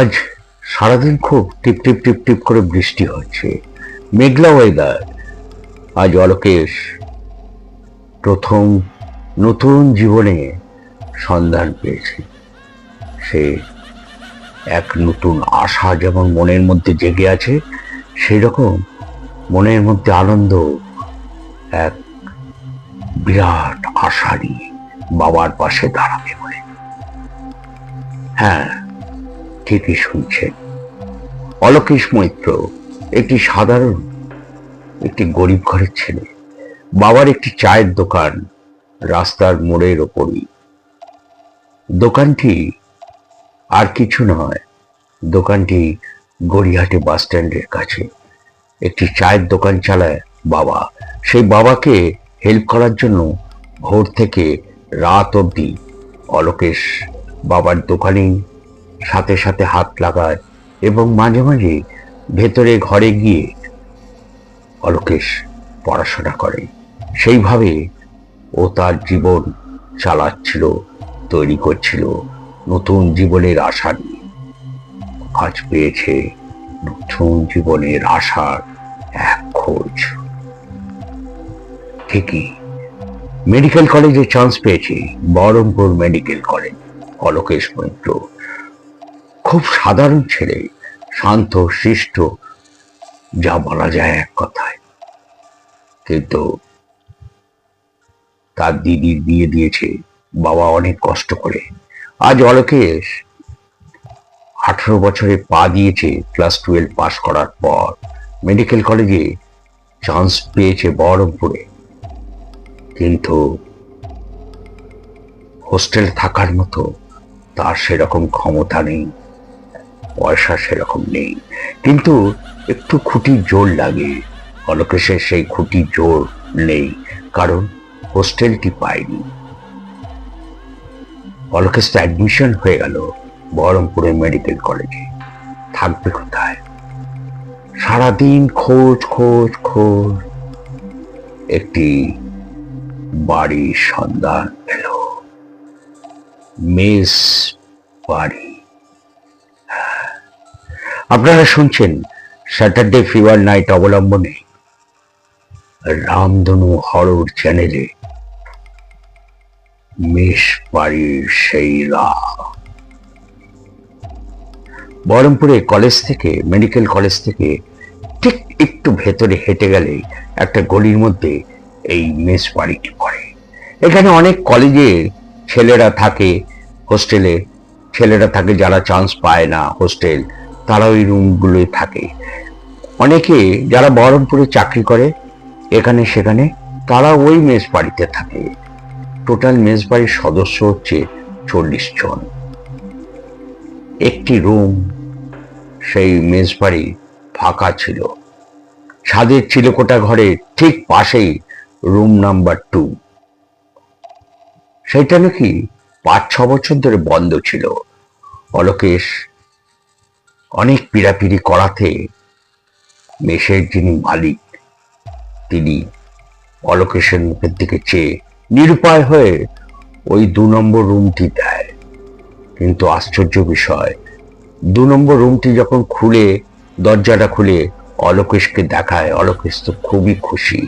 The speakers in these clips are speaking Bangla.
আজ সারাদিন খুব টিপ টিপ টিপ টিপ করে বৃষ্টি হচ্ছে। মেঘলা ওয়েদার আজ অলোকেশ প্রথম নতুন জীবনে সন্ধান পেয়েছে। সে এক নতুন আশা যেমন মনের মধ্যে জেগে আছে সেই রকম মনের মধ্যে আনন্দ এক বিরাট আশা নিয়ে বাবার পাশে দাঁড়াবে বলে। হ্যাঁ ঠিকই শুনছেন অলোকেশ মৈত্র, একটি সাধারণ, একটি গরিব ঘরের ছেলে। বাবার একটি চায়ের দোকান রাস্তার মোড়ের ওপরই। দোকানটি আর কিছু নয়, দোকানটি গড়িয়াহাটে বাস স্ট্যান্ডের কাছে। একটি চায়ের দোকান চালায় বাবা। সেই বাবাকে হেল্প করার জন্য ভোর থেকে রাত অবধি অলোকেশ বাবার দোকানেই সাথে সাথে হাত লাগায় এবং মাঝে মাঝে ভেতরে ঘরে গিয়ে অলোকেশ পড়াশোনা করে। সেইভাবে ও তার জীবন চালাচ্ছিল, তৈরি করছিল, নতুন জীবনের আশা নিয়ে। আজ পেয়েছে নতুন জীবনের আশার এক খোঁজ। ঠিকই, মেডিকেল কলেজে চান্স পেয়েছে, বহরমপুর মেডিকেল কলেজ, অলোকেশ মৈত্র। খুব সাধারণ ছেলে, শান্ত, শিষ্ট, যা বলা যায় এক কথায়। কিন্তু তার দিদির বিয়ে দিয়েছে, বাবা অনেক কষ্ট করে। আজ অলোকেশ আঠারো বছরে পা দিয়েছে, ক্লাস টুয়েলভ পাশ করার পর। মেডিকেল কলেজে চান্স পেয়েছে বহরমপুরে। কিন্তু হোস্টেল থাকার মতো তার সেরকম ক্ষমতা নেই। পয়সা সেরকম নেই। কিন্তু একটু খুঁটির জোর লাগে। অলোকেশের সেই খুঁটি জোর নেই, কারণ হোস্টেলটি পায়নি অলোকেশ তো অ্যাডমিশন হয়ে গেল বহরমপুরের মেডিকেল কলেজে। থাকবে কোথায়? সারাদিন খোঁজ খোঁজ খোঁজ। একটি বাড়ির সন্ধান পেল। মেস বাড়ি। আপনারা শুনছেন স্যাটারডে ফিভার নাইট অবলম্বনে রামধনু হরর চ্যানেলে মেষ বাড়ির সেই বহরমপুরে কলেজ থেকে, মেডিকেল কলেজ থেকে ঠিক একটু ভেতরে হেঁটে গেলে একটা গলির মধ্যে এই মেস বাড়িটি পড়ে। এখানে অনেক কলেজের ছেলেরা থাকে হোস্টেলে ছেলেরা থাকে যারা চান্স পায় না হোস্টেল তারা ওই রুমগুলোয় থাকে। অনেকে যারা বহরমপুরে চাকরি করে, এখানে সেখানে, তারা ওই মেস বাড়িতে থাকে। টোটাল মেস বাড়ির সদস্য হচ্ছে চল্লিশ জন। একটি রুম সেই মেস বাড়ি ফাঁকা ছিল। ছাদের চিলকোটা ঘরে, ঠিক পাশেই রুম নাম্বার টু। সেটা নাকি পাঁচ ছ বছর ধরে বন্ধ ছিল। অলোকেশ অনেক পিড়াপিড়ি করাতে মেষের যিনি মালিক, তিনি অলোকেশের মুখের দিকে চেয়ে নিরুপায় হয়ে ওই দু নম্বর রুমটি দেয়। কিন্তু আশ্চর্য বিষয়, দু নম্বর রুমটি যখন খুলে, দরজাটা খুলে অলোকেশকে দেখায়, অলোকেশ তো খুবই খুশি।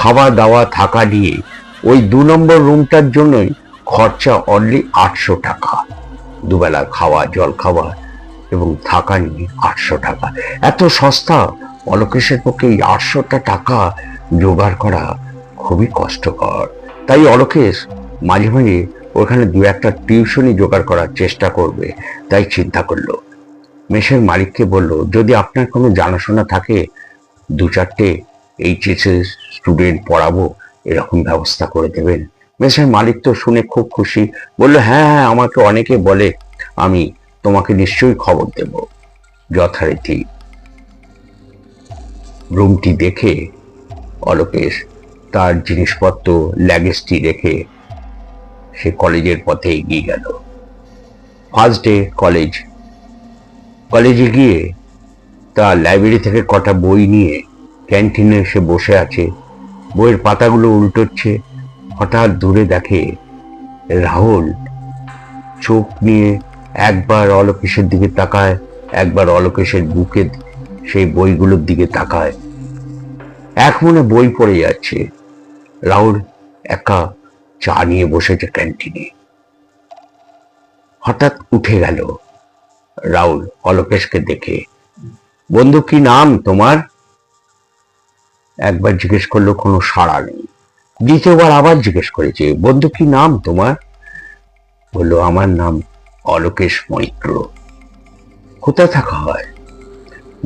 খাওয়া দাওয়া থাকা নিয়ে ওই দু নম্বর রুমটার জন্যই খরচা অনলি আটশো টাকা। দুবেলা খাওয়া, জল খাওয়া এবং থাকা নিয়ে আটশো টাকা। এত সস্তা? অলোকেশের পক্ষে এই আটশোটা টাকা জোগাড় করা খুবই কষ্টকর। তাই অলোকেশ মাঝে মাঝে ওখানে দু একটা টিউশনই জোগাড় করার চেষ্টা করবে, তাই চিন্তা করল। মেশের মালিককে বলল, যদি আপনার কোনো জানাশোনা থাকে, দু চারটে এইচএস এর স্টুডেন্ট পড়াবো, এরকম ব্যবস্থা করে দেবেন। মেশের মালিক তো শুনে খুব খুশি, বলল হ্যাঁ হ্যাঁ আমাকে অনেকে বলে, আমি তোমাকে নিশ্চয়ই খবর দেব। যথারীতি। রুমটি দেখে অলোকেশ তার জিনিসপত্র ল্যাগেজটি রেখে সে কলেজের পথে এগিয়ে গেল। First day college. কলেজে গিয়ে তার লাইব্রেরি থেকে কটা বই নিয়ে ক্যান্টিনে এসে বসে আছে। বইয়ের পাতাগুলো উল্টোচ্ছে। হঠাৎ দূরে দেখে রাহুল চোখ নিয়ে একবার অলোকেশের দিকে তাকায়, একবার অলোকেশের বুকে সেই বইগুলোর দিকে তাকায়। এক মনে বই পড়ে যাচ্ছে। রাহুল একা চা নিয়ে বসেছে ক্যান্টিনে। হঠাৎ উঠে গেল। রাহুল অলোকেশকে দেখে। বন্ধু, কি নাম তোমার? একবার জিজ্ঞেস করল, কোনো সাড়া নেই। দ্বিতীয়বার আবার জিজ্ঞেস করেছে, বন্ধু, কি নাম তোমার? বলল, আমার নাম অলোকেশ মৈত্র। কোথায় থাকা হয়?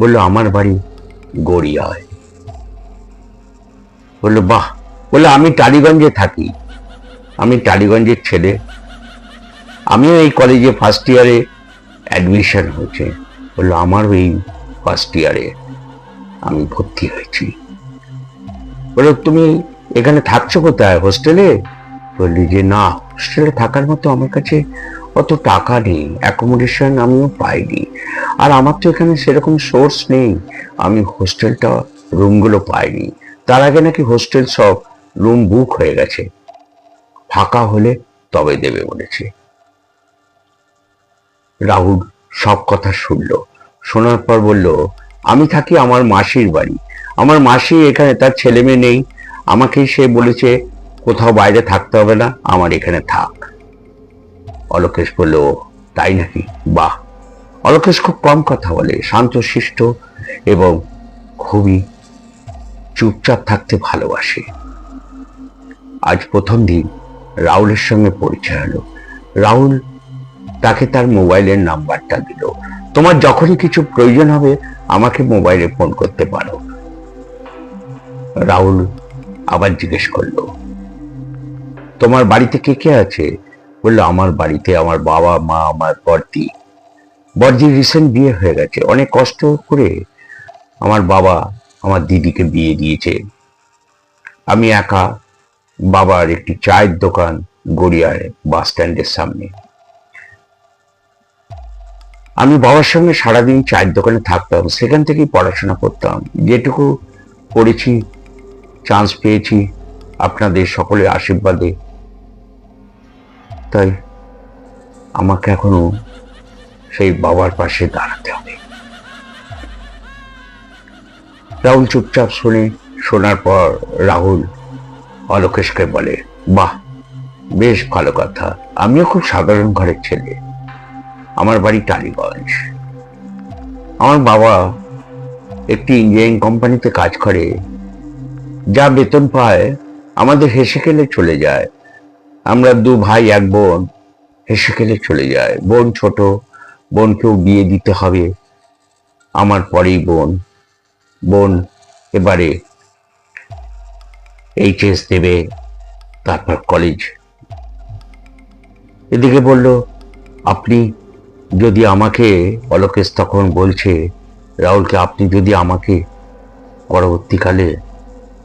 বলল, আমার বাড়ি গড়িয়ায়। বলল, বাহ। বলল, আমি টালিগঞ্জে থাকি। আমি টালিগঞ্জের ছেলে। আমিও এই কলেজে ফার্স্ট ইয়ারে অ্যাডমিশন হয়েছে। বলল, আমারও এই ফার্স্ট ইয়ারে আমি ভর্তি হয়েছি। বলল, তুমি এখানে থাকছো কোথায়? হোস্টেলে বললি, যে না হোস্টেলে থাকার মতো আমার কাছে অত টাকা নেই অ্যাকোমোডেশন আমিও পাইনি। আর আমার তো এখানে সেরকম সোর্স নেই, আমি হোস্টেলটা রুমগুলো পাইনি। তার আগে নাকি হোস্টেল সব রুম বুক হয়ে গেছে। ফাঁকা হলে তবে দেবে বলেছে রাহুল সব কথা শুনল। শোনার পর বলল, আমি থাকি আমার মাসির বাড়ি। আমার মাসি এখানে, তার ছেলে মেয়ে নেই। আমাকেই সে বলেছে, কোথাও বাইরে থাকতে হবে না, আমার এখানে থাক। অলোকেশ বলল, তাই নাকি? বাহ! অলোকেশ খুব কম কথা বলে, শান্তশিষ্ট এবং খুবই চুপচাপ থাকতে ভালোবাসে। আজ প্রথম দিন রাহুলের সঙ্গে পরিচয় হলো। রাহুল তাকে তার মোবাইলের নাম্বারটা দিল। তোমার যখনই কিছু প্রয়োজন হবে, আমাকে মোবাইলে ফোন করতে পারো। রাহুল আবার জিজ্ঞেস করল, তোমার বাড়িতে কে কে আছে? বলল, আমার বাড়িতে আমার বাবা, মা, আমার বর্দি বর্দির রিসেন্ট বিয়ে হয়ে গেছে। অনেক কষ্ট করে আমার বাবা আমার দিদিকে বিয়ে দিয়েছে। আমি একা বাবার একটি চায়ের দোকান গড়িয়ায় বাস স্ট্যান্ডের সামনে। আমি বাবার সঙ্গে সারাদিন চায়ের দোকানে থাকতাম, সেখান থেকেই পড়াশোনা করতাম। যেটুকু পড়েছি চান্স পেয়েছি, আপনাদের সকলের আশীর্বাদে তাই আমাকে এখনও সেই বাবার পাশে দাঁড়াতে হবে। রাহুল চুপচাপ শুনে শোনার পর রাহুল অলোকেশকে বলে, বাহ, বেশ ভালো কথা। আমিও খুব সাধারণ ঘরের ছেলে। আমার বাড়ি টালিগঞ্জ। আমার বাবা একটি ইঞ্জিনিয়ারিং কোম্পানিতে কাজ করে। যা বেতন পায়, আমাদের হেসে খেলে চলে যায়। আমরা দু ভাই, এক বোন। হেসে খেলে চলে যায়। বোন ছোট, বোনকেও বিয়ে দিতে হবে। আমার পরেই বোন। বোন এবারে এইচএস দেবে, তারপর কলেজ। এদিকে বলল, আপনি যদি আমাকে, অলোকেশ তখন বলছে, রাহুলকে আপনি যদি আমাকে পরবর্তীকালে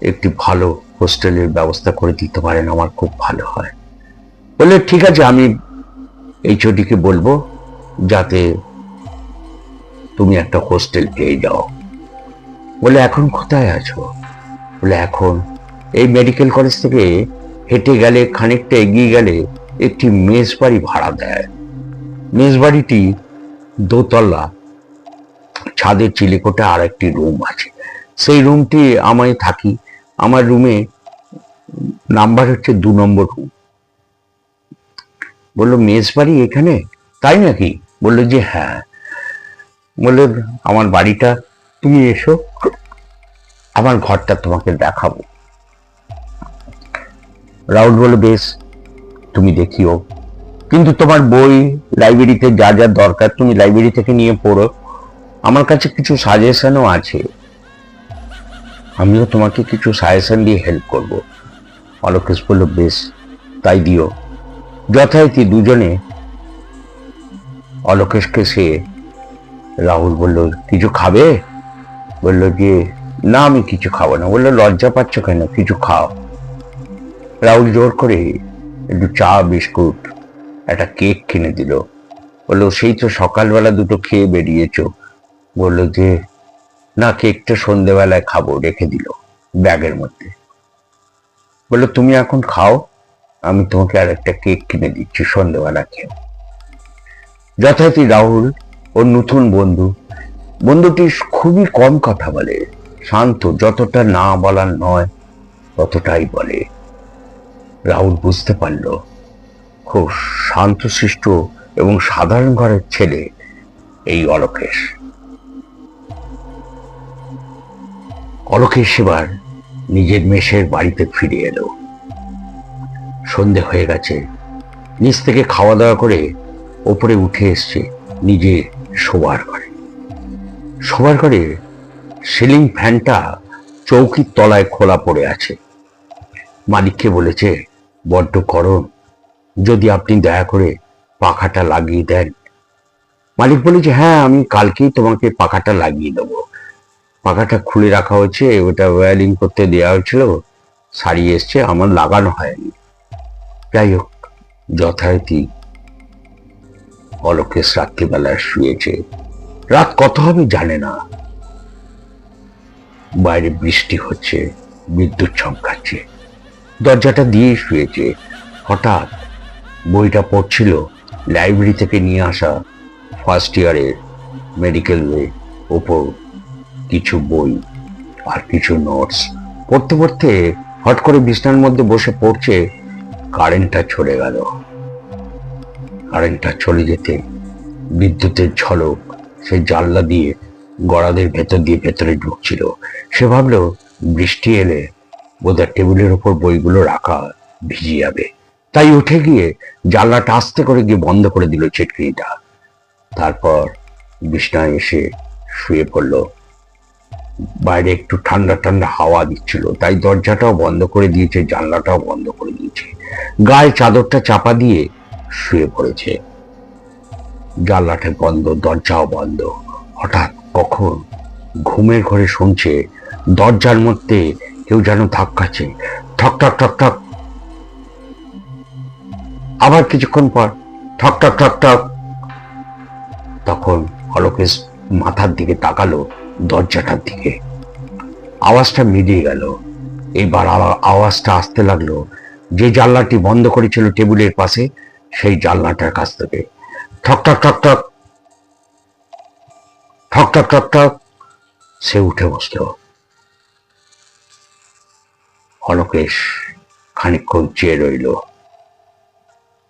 একটি ভালো হোস্টেলের ব্যবস্থা করে দিতে পারেন, আমার খুব ভালো হয়। বললে ঠিক আছে, আমি এই চটিকে বলব, যাতে তুমি একটা হোস্টেল পেয়ে যাও। বলে, এখন কোথায় আছো? বলে, এখন এই মেডিকেল কলেজ থেকে হেঁটে গেলে, খানিকটা এগিয়ে গেলে, একটি মেস বাড়ি ভাড়া দেয়। মেস বাড়িটি দোতলা ছাদের চিলেকোটা আর একটি রুম আছে। সেই রুমটি আমায় থাকি, আমার রুমে নাম্বার হচ্ছে দু নম্বর রুম। বলল মেস বাড়ি এখানে? তাই নাকি? বলল যে হ্যাঁ। বলল, আমার বাড়িটা তুমি এসো, আমার ঘরটা তোমাকে দেখাবো। রাহুল বলল, বেশ, তুমি দেখিও। কিন্তু তোমার বই লাইব্রেরিতে যা যা দরকার তুমি লাইব্রেরি থেকে নিয়ে পড়ো। আমার কাছে কিছু সাজেশনও আছে। আমিও তোমাকে কিছু সাজেশন দিয়ে হেল্প করব। অলোকেশ বলল, বেশ, তাই দিও। যথারীতি দুজনে অলোকেশকে সে রাহুল বলল, কিছু খাবে? বলল যে, না, আমি কিছু খাব না। বলল, লজ্জা পাচ্ছ কেন? কিছু খাও। রাহুল জোর করে একটু চা, বিস্কুট, একটা কেক কিনে দিল। বলল, সেই তো সকালবেলা দুটো খেয়ে বেরিয়েছো। বলল যে, না, কেকটা সন্ধেবেলায় খাব। রেখে দিল ব্যাগের মধ্যে। বলল, তুমি এখন খাও। আমি তোমাকে আর একটা কেক কিনে দিচ্ছি, সন্ধেবেলা খেয়ে। যথারীতি রাহুল ওর নতুন বন্ধু বন্ধুটি খুবই কম কথা বলে, শান্ত, যতটা না বলার নয়, ততটাই বলে। রাহুল বুঝতে পারল, খুব শান্তশিষ্ট এবং সাধারণ ঘরের ছেলে এই অলোকেশ। অলোকেশ এবার নিজের মেষের বাড়িতে ফিরে এলো। সন্ধে হয়ে গেছে। নিচ থেকে খাওয়া দাওয়া করে ওপরে উঠে এসছে নিজে শোবার ঘরে। শোবার ঘরে সিলিং ফ্যানটা চৌকির তলায় খোলা পড়ে আছে। মালিককে বলেছে, বড্ড গরম। যদি আপনি দয়া করে পাখাটা লাগিয়ে দেন। মালিক বলেছে হ্যাঁ আমি কালকেই তোমাকে পাখাটা লাগিয়ে দেবো। পাখাটা খুলে রাখা হয়েছে, ওটা ওয়ারিং করতে দেওয়া হয়েছিল, সারিয়ে এসছে, আমার লাগানো হয়নি। যাই হোক যথারীতি অলোকেশ রাত্রিবেলায় শুয়েছে। রাত কত হবে জানে না। বাইরে বৃষ্টি হচ্ছে, বিদ্যুৎ চমকাচ্ছে। দরজাটা দিয়ে শুয়েছে। হঠাৎ বইটা পড়ছিল লাইব্রেরি থেকে নিয়ে আসা ফার্স্ট ইয়ারের মেডিকেল ওপর কিছু বই আর কিছু নোটস পড়তে পড়তে হট করে বিছনার মধ্যে বসে পড়ছে কারেন্টটা চলে গেল। কারেন্টটা চলে যেতে বিদ্যুতের ঝলক সেই জানলা দিয়ে গড়াদের ভেতর দিয়ে ভেতরে ঢুকছিল। সে ভাবলো বৃষ্টি এলে বোধহয় টেবিলের ওপর বইগুলো রাখা ভিজে যাবে। তাই উঠে গিয়ে জানলাটা আস্তে করে গিয়ে বন্ধ করে দিল চিটকিটা তারপর বিছনায় এসে শুয়ে পড়ল। বাইরে একটু ঠান্ডা ঠান্ডা হাওয়া দিচ্ছিল, তাই দরজাটাও বন্ধ করে দিয়েছে, জানলাটাও বন্ধ করে দিয়েছে। গায়ে চাদরটা চাপা দিয়ে শুয়ে পড়েছে। জানলাটা বন্ধ, দরজাও বন্ধ। হঠাৎ কখন ঘুমের ঘরে শুনছে, দরজার মধ্যে কেউ যেন ধাক্কাছে ঠক ঠক ঠক ঠক। আবার কিছুক্ষণ পর ঠক ঠক ঠক ঠক। তখন অলোকেশ মাথার দিকে তাকালো দরজাটার দিকে। আওয়াজটা মিলিয়ে গেল। এবার আওয়া- আওয়াজটা আসতে লাগল যে জানলাটি বন্ধ করেছিল টেবিলের পাশে, সেই জানলাটার কাছ থেকে। ঠক ঠক ঠক ঠক। সে উঠে বসল। অলোকেশ খানিকক্ষণ চেয়ে রইল।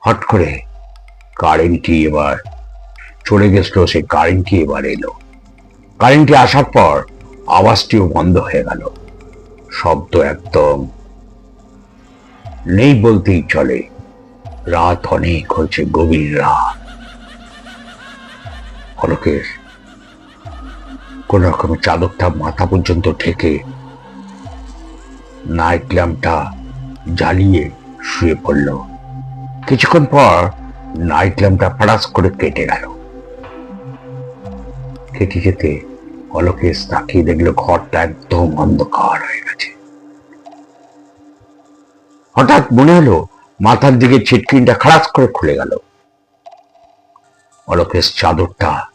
হট করে কারেন্টটি এবার চলে গেছিল সেই কারেন্টটি এবার এলো। কারেন্টটি আসার পর আওয়াজটিও বন্ধ হয়ে গেল। শব্দ একদম নেই বলতেই চলে। রাত অনেক হয়েছে, গভীর রাত। অলোকেশ কোন রকমের চাদরটা মাথা পর্যন্ত ঠেকে নাইট ল্যাম্পটা জ্বালিয়ে শুয়ে পড়ল। কিছুক্ষণ পর নাইট ল্যাম্পটা করে কেটে গেল। কেটে যেতে অলোকেশ তাকিয়ে দেখল ঘরটা একদম অন্ধকার হয়ে গেছে। হঠাৎ মনে হলো, মাথার দিকে ছিটকিনটা খারাপ করে খুলে গেল। অলোকেশ চাদরটা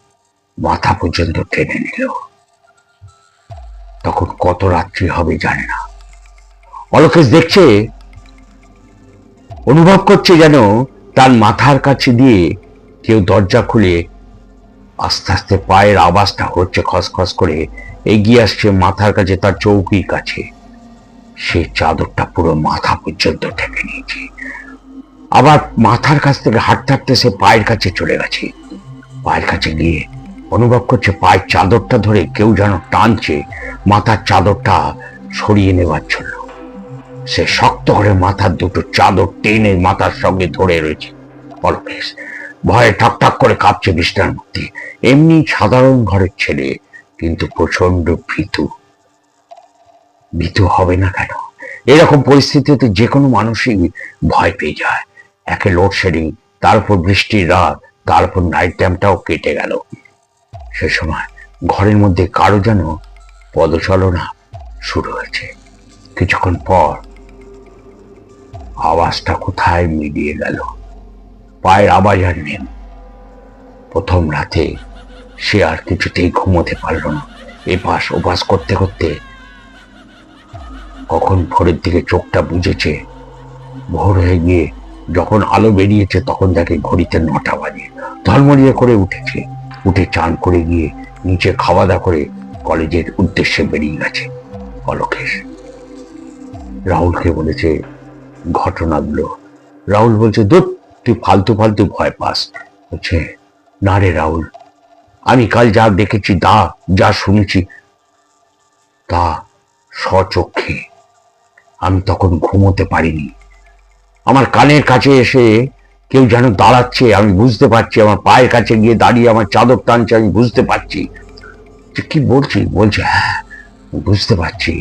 মাথা পর্যন্ত টেনে নিল। তখন কত রাত্রি হবে জানে না। অলোকেশ দেখছে, অনুভব করছে যেন তার মাথার কাছে দিয়ে কেউ দরজা খুলে আস্তে আস্তে পায়ের আওয়াজটা হচ্ছে খসখস করে এগিয়ে আসছে মাথার কাছে, তার চৌকির কাছে। সে চাদরটা পুরো মাথা পর্যন্ত ঠেকে নিয়েছে। আবার মাথার কাছ থেকে হাঁটতে হাঁটতে সে পায়ের কাছে চলে গেছে। পায়ের কাছে গিয়ে অনুভব করছে পায়ের চাদরটা ধরে কেউ যেন টানছে মাথার চাদরটা সরিয়ে নেবার জন্য। সে শক্ত করে মাথার দুটো চাদর টেনে মাথার সঙ্গে ধরে রয়েছে। অল্পেশ ভয়ে ঠক ঠক করে কাঁপছে মধ্যে। এমনি সাধারণ ঘরের ছেলে, কিন্তু প্রচণ্ড ভীতু। ভীতু হবে না কেন? এরকম পরিস্থিতিতে যে কোনো মানুষই ভয় পেয়ে যায়। একে লোডশেডিং তারপর বৃষ্টির রাত তারপর নাইট টাইমটাও কেটে গেল। সে সময় ঘরের মধ্যে কারও যেন পদচালনা শুরু হয়েছে। কিছুক্ষণ পর আওয়াজটা কোথায় মিলিয়ে গেল? পায়ের আওয়াজ আর নেই। প্রথম রাতে সে আর কিছুতেই ঘুমোতে পারল না। এপাশ ওপাশ করতে করতে কখন ভোরের দিকে চোখটা বুঝেছে ভোর হয়ে গিয়ে যখন আলো বেরিয়েছে, তখন দেখে ঘড়িতে নটা বাজে। ধর্মরিয়ে করে উঠেছে। উঠে চান করে গিয়ে নিচে খাওয়া দাওয়া করে কলেজের উদ্দেশ্যে বেরিয়ে গেছে অলোকেশ। রাহুলকে বলেছে, ঘটনাগুলো রাহুল বলছে দূর তুই ফালতু ফালতু ভয় পাস। বলছে, না রে রাহুল, আমি কাল যা দেখেছি দা যা শুনেছি, তা স্বচক্ষে আমি তখন ঘুমোতে পারিনি। আমার কানের কাছে এসে কেউ যেন দাঁড়াচ্ছে, আমি বুঝতে পারছি, আমার পায়ের কাছে গিয়ে দাঁড়িয়ে আমার চাদর টানছে, আমি বুঝতে পারছি। যে কি বলছি? বলছে হ্যাঁ বুঝতে পারছি।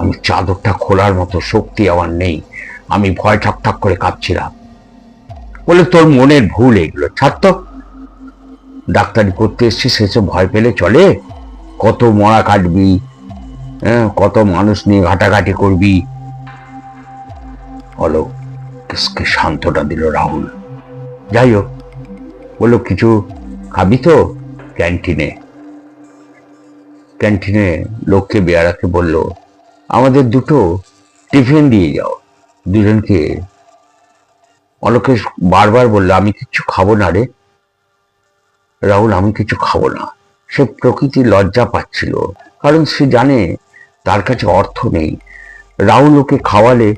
আমি চাদরটা খোলার মতো শক্তি আমার নেই। আমি ভয় ঠক ঠক করে কাঁপছিলাম। বলে তোর মনের ভুল এগুলো। ছাড় ডাক্তারি করতে এসছি সেসব ভয় পেলে চলে। কত মরা কাটবি হ্যাঁ কত মানুষ নিয়ে ঘাটাঘাটি করবি। হলো কিসকে শান্তটা দিল রাহুল। যাই হোক বলল কিছু খাবি তো? ক্যান্টিনে। ক্যান্টিনে লোককে, বেয়ারাকে বলল, আমাদের দুটো টিফিন দিয়ে যাও। দুজনকে অলোকেশ বারবার বলল, আমি কিছু খাব না রে। রাহুল, আমি কিছু খাব না। সে প্রকৃতি লজ্জা পাচ্ছিল, কারণ সে জানে তার কাছে অর্থ নেই। রাহুল ওকে খাওয়ালে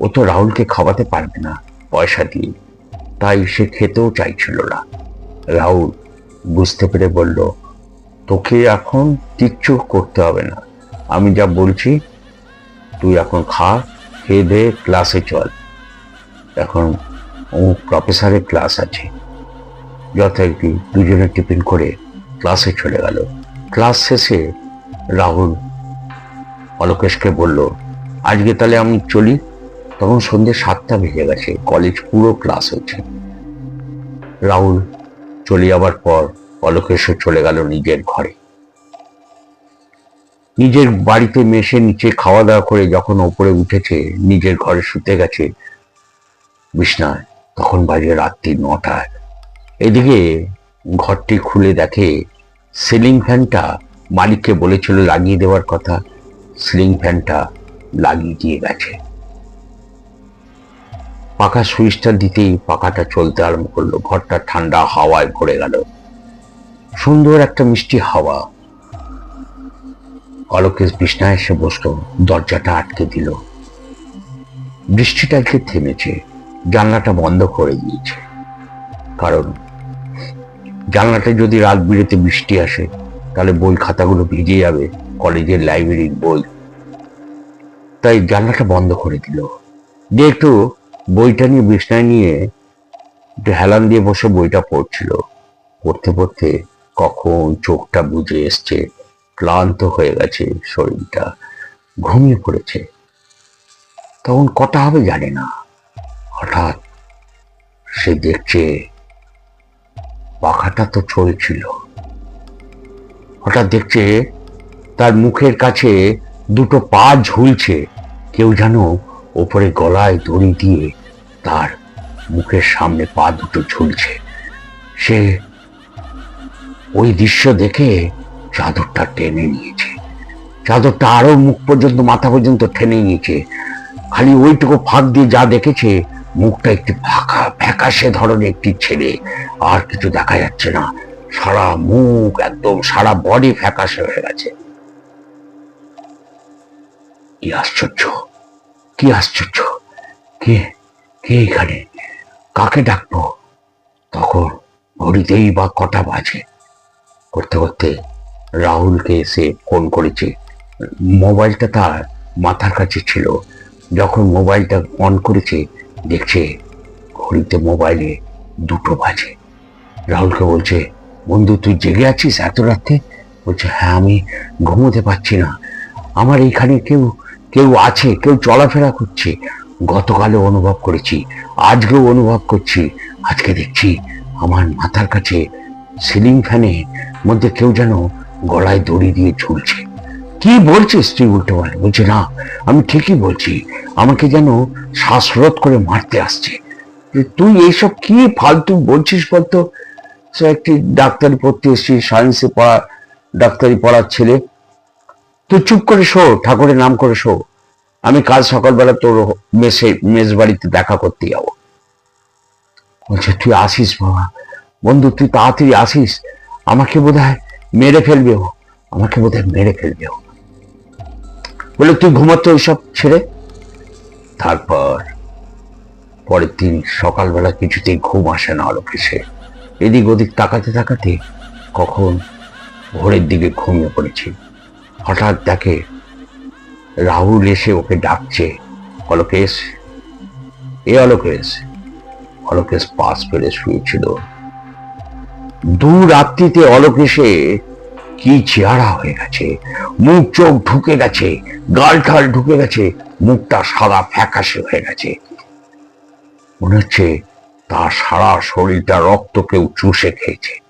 ও তো রাহুলকে খাওয়াতে পারবে না পয়সা দিয়ে। তাই সে খেতেও চাইছিল না। রাহুল বুঝতে পেরে বলল, তোকে এখন কিচ্ছু করতে হবে না। আমি যা বলছি, তুই এখন খা, খেয়ে দে, ক্লাসে চল। এখন ও প্রফেসরের ক্লাস আছে। যথারীতি দুজনে টিফিন করে ক্লাসে চলে গেল। ক্লাস শেষে রাহুল অলোকেশকে বলল, আজকে তাহলে আমি চলি। তখন সন্ধ্যে সাতটা বেজে গেছে। কলেজ পুরো ক্লাস হচ্ছে। রাহুল চলে যাবার পর অলোকেশও চলে গেল নিজের ঘরে। নিজের বাড়িতে মেশে নিচে খাওয়া দাওয়া করে যখন ওপরে উঠেছে, নিজের ঘরে শুতে গেছে। বিছনায় তখন বাজে রাত্রি নটায়। এদিকে ঘরটি খুলে দেখে সিলিং ফ্যানটা মালিককে বলেছিল লাগিয়ে দেওয়ার কথা। সিলিং ফ্যানটা লাগিয়ে দিয়ে গেছে। পাখা সুইচটা দিতেই পাখাটা চলতে আরম্ভ করল। ঘরটা ঠান্ডা হাওয়ায় ভরে গেল। সুন্দর একটা মিষ্টি হাওয়া। অলোকেশ বিছনায় এসে বসল। দরজাটা আটকে দিল। বৃষ্টিটা একটু থেমেছে। জানলাটা বন্ধ করে দিয়েছে। কারণ জানলাটা যদি রাত বিরেতে বৃষ্টি আসে, তাহলে বই খাতাগুলো ভিজে যাবে, কলেজের লাইব্রেরির বই। তাই জানলাটা বন্ধ করে দিল। দিয়ে একটু বইটা নিয়ে বিছনায় নিয়ে একটু হেলান দিয়ে বসে বইটা পড়ছিল। পড়তে পড়তে কখন চোখটা বুঝে এসছে, ক্লান্ত হয়ে গেছে শরীরটা, ঘুমিয়ে পড়েছে। তখন কটা হবে জানে না। হঠাৎ সে দেখছে পাখাটা তো চলছিল। হঠাৎ দেখছে তার মুখের কাছে দুটো পা ঝুলছে। কেউ যেন ওপরে গলায় দড়ি দিয়ে তার মুখের সামনে পা দুটো ঝুলছে। সে ওই দৃশ্য দেখে চাদরটা টেনে নিয়েছে। চাদরটা আরও মুখ পর্যন্ত, মাথা পর্যন্ত টেনে নিয়েছে। খালি ওইটুকু ফাঁক দিয়ে যা দেখেছে, মুখটা একটি ফাঁকা, ফ্যাকাশে ধরনের একটি ছেলে। আর কিছু দেখা যাচ্ছে না। সারা মুখ একদম, সারা বডি ফ্যাকাশে হয়ে গেছে। কি আশ্চর্য! কি আশ্চর্য? কে কে এখানে? কাকে ডাকবো? তখন ঘড়িতেই বা কটা বাজে। করতে করতে রাহুলকে এসে ফোন করেছে। মোবাইলটা তার মাথার কাছে ছিল। যখন মোবাইলটা অন করেছে, দেখছে ঘড়িতে মোবাইলে দুটো বাজে। রাহুলকে বলছে, বন্ধু, তুই জেগে আছিস এত রাত্রে? বলছে হ্যাঁ আমি ঘুমোতে পারছি না। আমার এইখানে কেউ কেউ আছে, কেউ চলাফেরা করছে। গতকালে অনুভব করেছি, আজকেও অনুভব করছি। আজকে দেখছি আমার মাথার কাছে সিলিং ফ্যানে মধ্যে কেউ যেন গলায় দড়ি দিয়ে ঝুলছে। কি বলছিস তুই উল্টো বলে বলছে, না, আমি ঠিকই বলছি। আমাকে যেন শ্বাসরোধ করে মারতে আসছে। তুই এইসব কি ফালতু বলছিস বলতো? সে একটি ডাক্তারি পড়তে এসেছিস সায়েন্সে পড়া, ডাক্তারি পড়ার ছেলে। তুই চুপ করে শো, ঠাকুরের নাম করে শো। আমি কাল সকালবেলা তোর মেসে, মেস বাড়িতে দেখা করতে যাব। বলছে, তুই আসিস বাবা। বন্ধু, তুই তাড়াতাড়ি আসিস। আমাকে বোধহয় মেরে ফেলবে ও। আমাকে বোধহয় মেরে ফেলবে ও। বলে, তুই ঘুমাতো ওইসব ছেড়ে? তারপর পরের দিন সকালবেলা কিছুতেই ঘুম আসে না আলোকে সে। এদিক ওদিক তাকাতে তাকাতে কখন ভোরের দিকে ঘুমিয়ে পড়েছি। হঠাৎ দেখে রাহুল এসে ওকে ডাকছে, অলোকেশ, এ অলোকেশ। অলোকেশ পাশ ফেলে শুয়েছিল। দু রাত্রিতে অলোকেশে কি চেহারা হয়ে গেছে? মুখ, চোখ ঢুকে গেছে, গাল ঠাল ঢুকে গেছে, মুখটা সাদা ফ্যাকাশে হয়ে গেছে। মনে হচ্ছে তার সারা শরীরটা রক্ত কেউ চুষে খেয়েছে।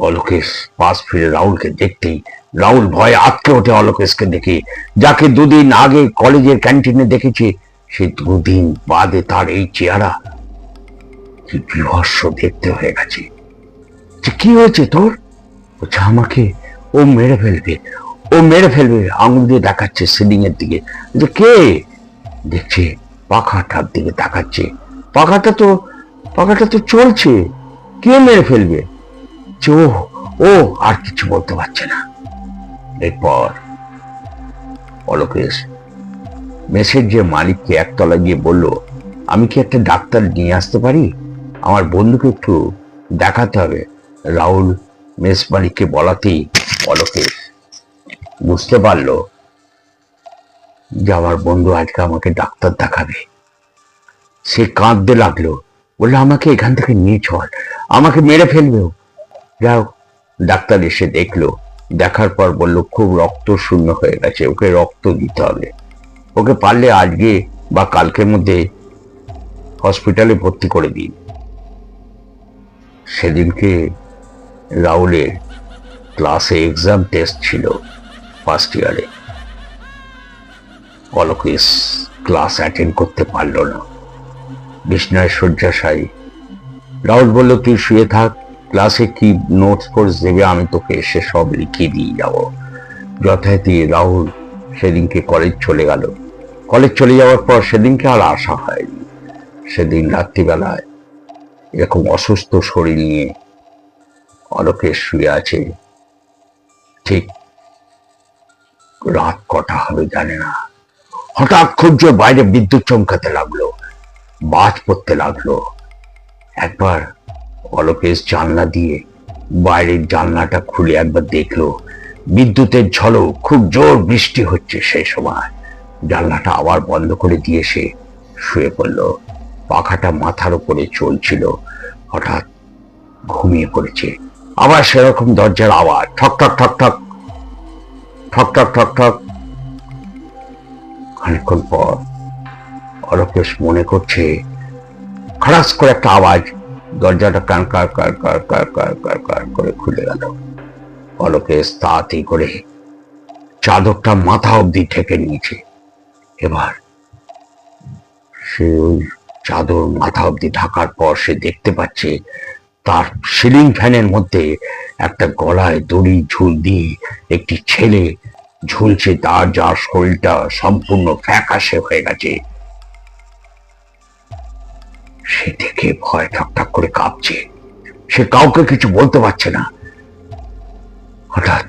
অলোকেশ পাশ ফিরে রাহুলকে দেখতেই রাহুল ভয়ে আটকে ওঠে অলোকেশকে দেখে। যাকে দুদিন আগে কলেজের ক্যান্টিনে দেখেছে, সে দুদিন বাদে তার এই চেহারা। কি বিভৎস দেখতে হয়ে গেছে। যে কি হয়েছে তোর? বলছে, আমাকে ও মেরে ফেলবে। ও মেরে ফেলবে, আঙুল দিয়ে দেখাচ্ছে সিলিং এর দিকে। যে কে? দেখছে, পাখাটার দিকে তাকাচ্ছে। পাখাটা তো পাখাটা তো চলছে। কে মেরে ফেলবে? যে ও ও, আর কিছু বলতে পারছে না। এরপর অলোকেশ মেসের যে মালিককে একতলা গিয়ে বলল, আমি কি একটা ডাক্তার নিয়ে আসতে পারি? আমার বন্ধুকে একটু দেখাতে হবে। রাহুল মেস মালিককে বলাতেই অলোকেশ বুঝতে পারল যে আমার বন্ধু আজকে আমাকে ডাক্তার দেখাবে। সে কাঁদতে লাগল। বলল, আমাকে এখান থেকে নিয়ে চল। আমাকে মেরে ফেলবেও যাও ডাক্তার এসে দেখল। দেখার পর বলল, খুব রক্ত শূন্য হয়ে গেছে, ওকে রক্ত দিতে হবে। ওকে পারলে আজকে বা কালকের মধ্যে হসপিটালে ভর্তি করে দিন। সেদিনকে রাহুলের ক্লাসে এক্সাম টেস্ট ছিল ফার্স্ট ইয়ারে অলোকেশ ক্লাস অ্যাটেন্ড করতে পারল না। বিষ্ণায় শয্যাশায়ী। রাহুল বলল, তুই শুয়ে থাক ক্লাসে কি নোটস ফোর্স দেবে, আমি তোকে এসে সব লিখিয়ে দিয়ে যাব। যথারীতি রাহুল সেদিনকে কলেজ চলে গেল। কলেজ চলে যাওয়ার পর সেদিনকে আর আসা হয়নি। সেদিন রাত্রিবেলায় এরকম অসুস্থ শরীর নিয়ে অলোকেশ শুয়ে আছে। ঠিক রাত কটা হবে জানে না। হঠাৎ খুব বাইরে বিদ্যুৎ চমকাতে লাগল, বাজ পড়তে লাগল। একবার অলোকেশ জানলা দিয়ে বাইরের জানলাটা খুলে একবার দেখল, বিদ্যুতের ঝলক খুব জোর বৃষ্টি হচ্ছে সেই সময়। জানলাটা আবার বন্ধ করে দিয়ে সে শুয়ে পড়ল। পাখাটা মাথার উপরে চলছিল, হঠাৎ ঘুমিয়ে পড়েছে। আবার সেরকম দরজার আওয়াজ, ঠক ঠক ঠক ঠক ঠক ঠক ঠক ঠক। খানিক্ষণ পর অলোকেশ মনে করছে, খারাস করে একটা আওয়াজ দরজাটা কান কার কার কার কার কার কার কার করে খুলে গেল। অলোকেশ তাড়াতাড়ি করে চাদরটা মাথা অবধি ঠেকে নিয়েছে। এবার সে ওই চাদর মাথা অবধি ঢাকার পর সে দেখতে পাচ্ছে তার সিলিং ফ্যানের মধ্যে একটা গলায় দড়ি ঝুল দিয়ে একটি ছেলে ঝুলছে, তার যার শরীরটা সম্পূর্ণ ফ্যাকাশে হয়ে গেছে। সে দেখে ভয় ঠকঠাক করে কাঁপছে। সে কাউকে কিছু বলতে পারছে না। হঠাৎ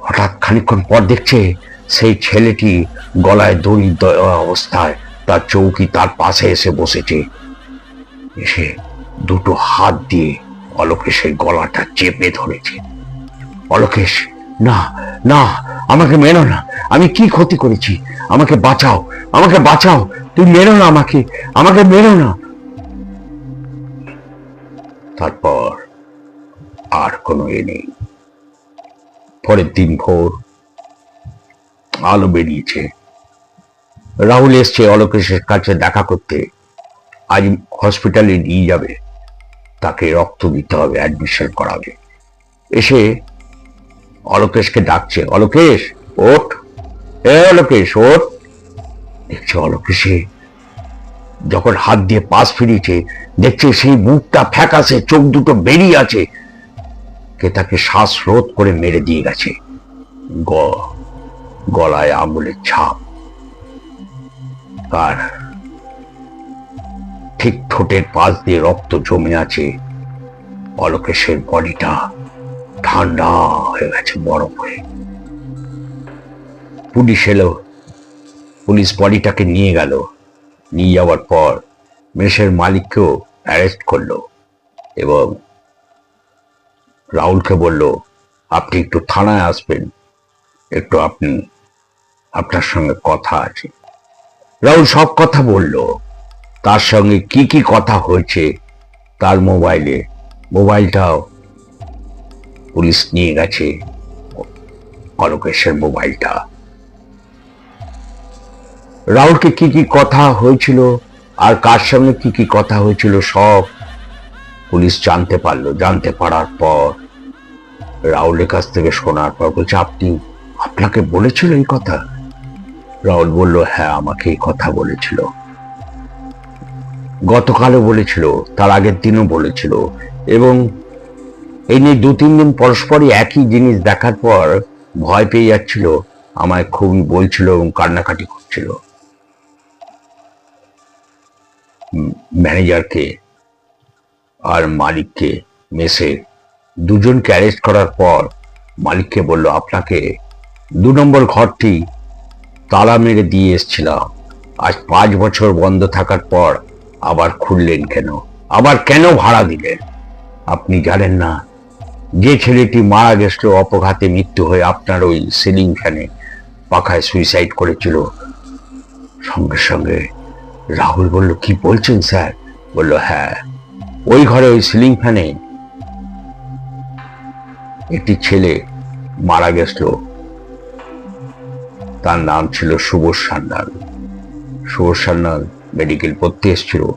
হঠাৎ খানিকক্ষণ পর দেখছে সেই ছেলেটি গলায় দড়ি দেওয়া অবস্থায় তার চৌকি তার পাশে এসে বসেছে। এসে দুটো হাত দিয়ে অলোকেশের গলাটা চেপে ধরেছে। অলোকেশ, না না, আমাকে মেনো না। আমি কি ক্ষতি করেছি? আমাকে বাঁচাও আমাকে বাঁচাও। তুই মেরো না আমাকে। আমাকে মেরো না। তারপর আর কোনো এ নেই। পরের দিন ভোর আলো বেরিয়েছে। রাহুল এসছে অলোকেশের কাছে দেখা করতে। আজ হসপিটালে নিয়ে যাবে। তাকে রক্ত দিতে হবে অ্যাডমিশন করাবে। এসে অলোকেশকে ডাকছে, অলোকেশ, ওঠ। এ অলোকেশ, ওঠ। দেখছে অলোকেশে যখন হাত দিয়ে পাশ ফিরিয়েছে, দেখছে সেই মুখটা ফ্যাকাসে চোখ দুটো বেরিয়ে আছে। কে তাকে শ্বাস রোধ করে মেরে দিয়ে গেছে। গ- গলায় আঙুলের ছাপ। আর ঠিক ঠোঁটের পাশ দিয়ে রক্ত জমে আছে। অলোকেশের বডিটা ঠান্ডা হয়ে গেছে, বরফ হয়ে। পুলিশ এলো। পুলিশ বডিটাকে নিয়ে গেল। নিয়ে যাওয়ার পর মেসের মালিককেও অ্যারেস্ট করল এবং রাহুলকে বলল, আপনি একটু থানায় আসবেন। একটু আপনি, আপনার সঙ্গে কথা আছে। রাহুল সব কথা বলল। তার সঙ্গে কি কি কথা হয়েছে তার মোবাইলে, মোবাইলটাও পুলিশ নিয়ে গেছে। অলোকেশের মোবাইলটা। রাহুলকে কি কি কথা হয়েছিল? আর কার সঙ্গে কি কি কথা হয়েছিল সব পুলিশ জানতে পারল। জানতে পারার পর রাহুলের কাছ থেকে শোনার পর বলছে, আপনি, আপনাকে বলেছিল এই কথা? রাহুল বলল হ্যাঁ আমাকে এই কথা বলেছিল। গতকালও বলেছিল, তার আগের দিনও বলেছিল। এবং এই নিয়ে দু, তিন দিন পরস্পরই একই জিনিস দেখার পর ভয় পেয়ে যাচ্ছিল, আমায় খুবই বলছিল এবং কান্নাকাটি করছিল। ম্যানেজারকে আর মালিককে মেসে দুজনকে অ্যারেস্ট করার পর মালিককে বলল, আপনাকে দু নম্বর ঘরটি তালা মেরে দিয়ে এসছিলাম। আজ পাঁচ বছর বন্ধ থাকার পর আবার খুললেন কেন? আবার কেন ভাড়া দিলেন? আপনি জানেন না, যে ছেলেটি মারা গেছিল অপঘাতে মৃত্যু হয়ে আপনার ওই সিলিং ফ্যানে পাখায় সুইসাইড করেছিল। সঙ্গে সঙ্গে রাহুল বলল, কি বলছেন স্যার? বলল হ্যাঁ ওই ঘরে ওই সিলিং ফ্যানে একটি ছেলে মারা গেছিল। তার নাম ছিল সুবোধ সান্যাল। সুবোধ সান্যাল মেডিকেল পড়তে এসেছিল।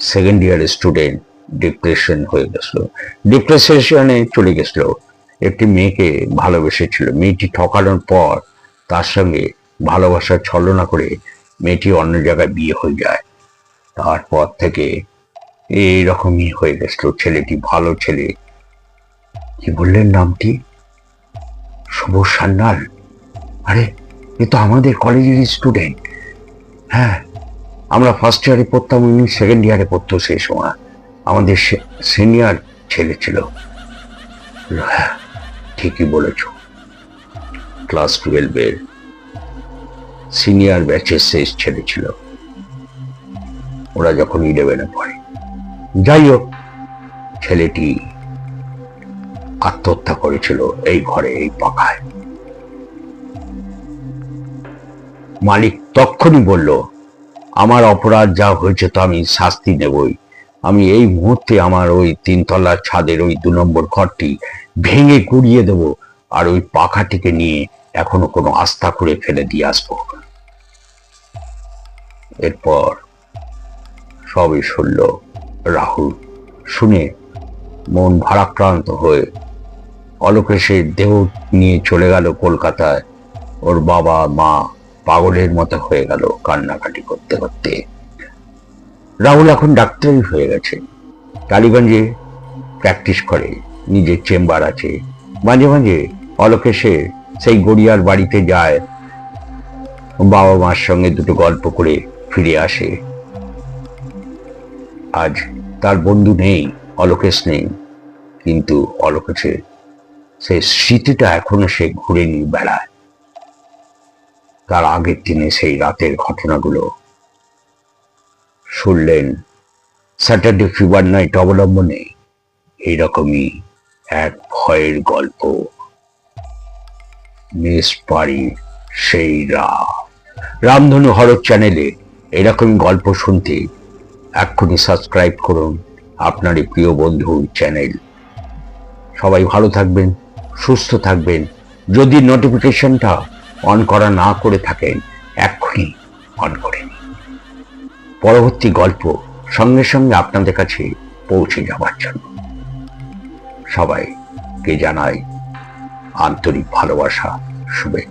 সেকেন্ড ইয়ারের স্টুডেন্ট ডিপ্রেশন হয়ে গেছিল। ডিপ্রেশনে চলে গেছিল। একটি মেয়েকে ভালোবেসেছিল। মেয়েটি ঠকানোর পর তার সঙ্গে ভালোবাসার ছলনা করে মেয়েটি অন্য জায়গায় বিয়ে হয়ে যায়। তারপর থেকে এইরকমই হয়ে গেছিল ছেলেটি, ভালো ছেলে। কি বললেন নামটি? শুভ সান্যাল। আরে, এ তো আমাদের কলেজের স্টুডেন্ট হ্যাঁ আমরা ফার্স্ট ইয়ারে পড়তাম, উনি সেকেন্ড ইয়ারে পড়তো সেই সময়। আমাদের সিনিয়র ছেলে ছিল। হ্যাঁ ঠিকই বলেছ। ক্লাস টুয়েলভের সিনিয়র ব্যাচের শেষ ছেলে ছিল। ওরা যখন ইলেভেনে পড়ে। যাই হোক, ছেলেটি আত্মহত্যা করেছিল এই ঘরে, এই পাখায়। মালিক তক্ষণই বলল, আমার অপরাধ যা হয়েছে তো আমি শাস্তি নেবই আমি এই মুহূর্তে আমার ওই তিনতলার ছাদের ওই দু নম্বর ঘরটি ভেঙে কুড়িয়ে দেব আর ওই পাখাটিকে নিয়ে এখনও কোনো আস্থা করে ফেলে দিয়ে আসব। এরপর সবই শুনল। রাহুল, শুনে মন ভারাক্রান্ত হয়ে অলোকেশের দেহ নিয়ে চলে গেল কলকাতায়। ওর বাবা, মা পাগলের মতো হয়ে গেল কান্নাকাটি করতে করতে। রাহুল এখন ডাক্তারই হয়ে গেছে। টালিগঞ্জে প্র্যাকটিস করে, নিজের চেম্বার আছে। মাঝে মাঝে অলোকেশে সেই গড়িয়ার বাড়িতে যায়। বাবা মার সঙ্গে দুটো গল্প করে ফিরে আসে। আজ তার বন্ধু নেই, অলোকেশ নেই, কিন্তু অলোকেশের সেই স্মৃতিটা এখনও সে ঘুরে নিয়ে বেড়ায়। তার আগের দিনে সেই রাতের ঘটনাগুলো শুনলেন স্যাটারডে ফিভার নাইট অবলম্বনে এইরকমই এক ভয়ের গল্প। মিস পারি সেই রাত রামধনু হরর চ্যানেলে এরকম গল্প শুনতে এক্ষুনি সাবস্ক্রাইব করুন আপনার এই প্রিয় বন্ধু চ্যানেল সবাই ভালো থাকবেন, সুস্থ থাকবেন। যদি নোটিফিকেশনটা অন করা না করে থাকেন, এক্ষুনি অন করে নিন। পরবর্তী গল্প সঙ্গে সঙ্গে আপনাদের কাছে পৌঁছে যাওয়ার জন্য। সবাইকে জানাই আন্তরিক ভালোবাসা, শুভেচ্ছা।